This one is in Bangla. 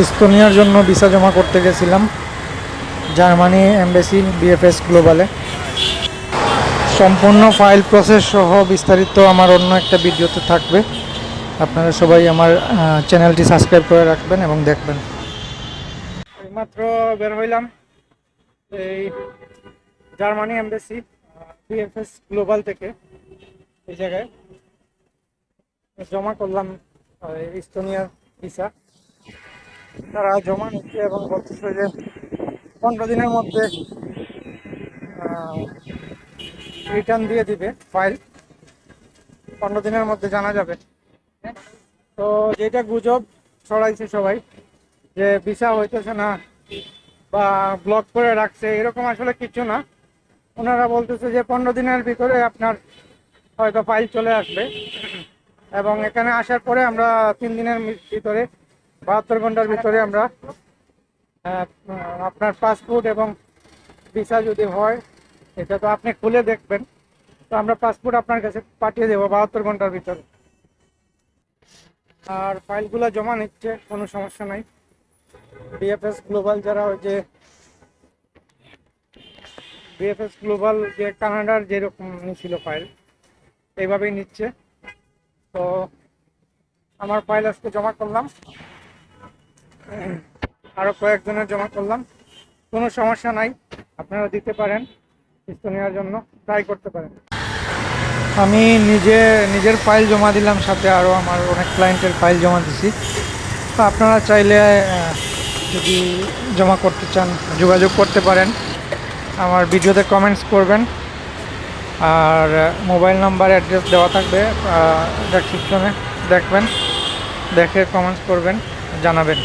ইস্তোনিয়ার জন্য ভিসা জমা করতে গেছিলাম। জার্মানি এমবেসি, বিএফএস গ্লোবালে। সম্পূর্ণ ফাইল প্রসেস সহ বিস্তারিত আমার অন্য একটা ভিডিওতে থাকবে। আপনারা সবাই আমার চ্যানেলটি সাবস্ক্রাইব করে রাখবেন এবং দেখবেন। এইমাত্র বের হইলাম এই জার্মানি এমবেসি, বিএফএস গ্লোবাল থেকে এই জায়গায়। জমা করলাম ইস্তোনিয়ার ভিসা। তারা জমা নিচ্ছে এবং বলতেছে যে পনেরো দিনের মধ্যে রিটার্ন দিয়ে দিবে ফাইল পনেরো দিনের মধ্যে জানা যাবে। তো যেটা গুজব ছড়াইছে সবাই, যে ভিসা হইতেছে না বা ব্লক করে রাখছে, এরকম আসলে কিছু না। ওনারা বলতেছে যে পনেরো দিনের ভিতরে আপনার হয়তো ফাইল চলে আসবে। এবং এখানে আসার পরে আমরা তিন দিনের ভিতরে বাহাত্তর ঘণ্টার ভিতরে আমরা আপনার পাসপোর্ট এবং ভিসা যদি হয়, এটা তো আপনি খুলে দেখবেন। তো আমরা পাসপোর্ট আপনার কাছে পাঠিয়ে দেবো বাহাত্তর ঘণ্টার ভিতরে। আর ফাইলগুলো জমা নিচ্ছে, কোনো সমস্যা নাই। বিএফএস গ্লোবাল যারা ওই যে বিএফএস গ্লোবাল যে কানাডার যেরকম নিছিল ফাইল, এইভাবেই নিচ্ছে। তো আমার ফাইল আজকে জমা করলাম। আরও কয়েকজনের জমা করলাম। কোনো সমস্যা নাই, আপনারা দিতে পারেন কিস্ত নেওয়ার জন্য ট্রাই করতে পারেন। আমি নিজে, নিজের ফাইল জমা দিলাম, সাথে আরও আমার অনেক ক্লায়েন্টের ফাইল জমা দিছি। তো আপনারা চাইলে যদি জমা করতে চান, যোগাযোগ করতে পারেন। আমার ভিডিওতে কমেন্টস করবেন। আর মোবাইল নাম্বার অ্যাড্রেস দেওয়া থাকবে ডেসক্রিপশনে দেখবেন। দেখে কমেন্টস করবেন, জানাবেন।